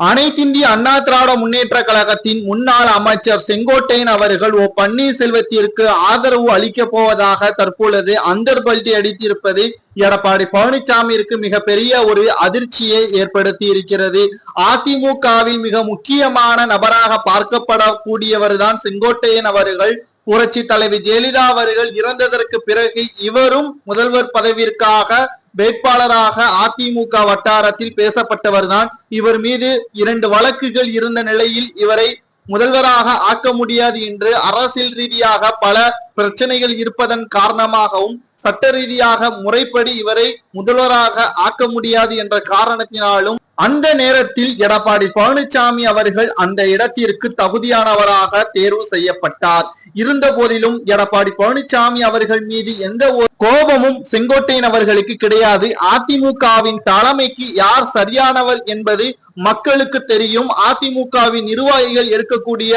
அனைத்திந்திய அண்ணா திராவிட முன்னேற்ற கழகத்தின் முன்னாள் அமைச்சர் செங்கோட்டையன் அவர்கள் ஓ பன்னீர்செல்வத்திற்கு ஆதரவு அளிக்கப் போவதாக தற்பொழுது அந்தர்பல்டி அடித்திருப்பது எடப்பாடி பழனிசாமிற்கு மிகப்பெரிய ஒரு அதிர்ச்சியை ஏற்படுத்தி இருக்கிறது அதிமுகவில் மிக முக்கியமான நபராக பார்க்கப்படக்கூடியவர்தான் செங்கோட்டையன் அவர்கள். புரட்சி தலைவி ஜெயலலிதா அவர்கள் இறந்ததற்கு பிறகு இவரும் முதல்வர் பதவிற்காக வேட்பாளராக அதிமுக வட்டாரத்தில் பேசப்பட்டவர்தான். இவர் மீது இரண்டு வழக்குகள் இருந்த நிலையில் இவரை முதல்வராக ஆக்க முடியாது என்று அரசியல் ரீதியாக பல பிரச்சனைகள் இருப்பதன் காரணமாகவும் சட்ட ரீதியாக முறைப்படி இவரை முதல்வராக ஆக்க முடியாது என்ற காரணத்தினாலும் அந்த நேரத்தில் எடப்பாடி பழனிசாமி அவர்கள் அந்த இடத்திற்கு தகுதியானவராக தேர்வு செய்யப்பட்டார். இருந்த போதிலும் எடப்பாடி பழனிசாமி அவர்கள் மீது எந்த ஒரு கோபமும் செங்கோட்டையன் அவர்களுக்கு கிடையாது. அதிமுகவின் தலைமைக்கு யார் சரியானவர் என்பது மக்களுக்கு தெரியும். அதிமுகவின் நிர்வாகிகள் எடுக்கக்கூடிய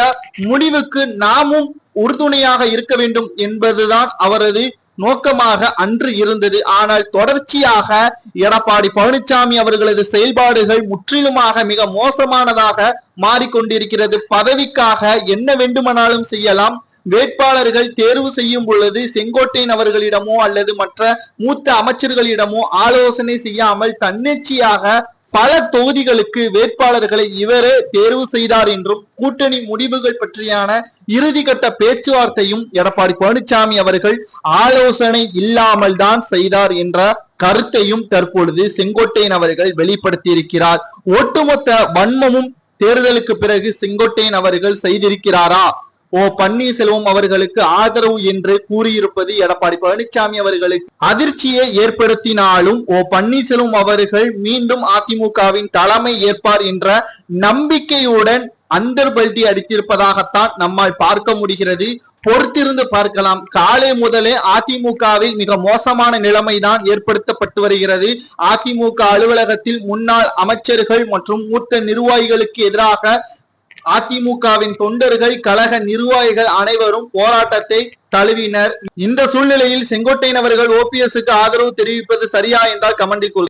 முடிவுக்கு நாமும் உறுதுணையாக இருக்க வேண்டும் என்பதுதான் அவரது நோக்கமாக அன்று இருந்தது. ஆனால் தொடர்ச்சியாக எடப்பாடி பழனிசாமி அவர்களது செயல்பாடுகள் முற்றிலுமாக மிக மோசமானதாக மாறிக்கொண்டிருக்கிறது. பதவிக்காக என்ன வேண்டுமானாலும் செய்யலாம். வேட்பாளர்கள் தேர்வு செய்யும் பொழுது செங்கோட்டையன் அவர்களிடமோ அல்லது மற்ற மூத்த அமைச்சர்களிடமோ ஆலோசனை செய்யாமல் தன்னிச்சையாக பல தொகுதிகளுக்கு வேட்பாளர்களை இவரே தேர்வு செய்தார் என்றும் கூட்டணி முடிவுகள் பற்றியான இறுதிக்கட்ட பேச்சுவார்த்தையும் எடப்பாடி பழனிசாமி அவர்கள் ஆலோசனை இல்லாமல் தான் செய்தார் என்ற கருத்தையும் தற்பொழுது செங்கோட்டையன் அவர்கள் வெளிப்படுத்தியிருக்கிறார். ஒட்டுமொத்த வன்மமும் தேர்தலுக்கு பிறகு செங்கோட்டையன் அவர்கள் செய்திருக்கிறாரா? ஓ பன்னீர்செல்வம் அவர்களுக்கு ஆதரவு என்று கூறியிருப்பது எடப்பாடி பழனிசாமி அவர்களுக்கு அதிர்ச்சியை ஏற்படுத்தினாலும் ஓ பன்னீர்செல்வம் அவர்கள் மீண்டும் அதிமுகவின் தலைமை ஏற்பார் என்ற நம்பிக்கையுடன் அந்தர்பல்டி அடித்திருப்பதாகத்தான் நம்மால் பார்க்க முடிகிறது. பொறுத்திருந்து பார்க்கலாம். காலை முதலே அதிமுகவில் மிக மோசமான நிலைமைதான் ஏற்படுத்தப்பட்டு வருகிறது. அதிமுக அலுவலகத்தில் முன்னாள் அமைச்சர்கள் மற்றும் மூத்த நிர்வாகிகளுக்கு எதிராக அதிமுகவின் தொண்டர்கள் கழக நிர்வாகிகள் அனைவரும் போராட்டத்தை தழுவினர். இந்த சூழ்நிலையில் செங்கோட்டையன் அவர்கள் ஓபிஎஸ்க்கு ஆதரவு தெரிவிப்பது சரியா என்றால் கமெண்டில்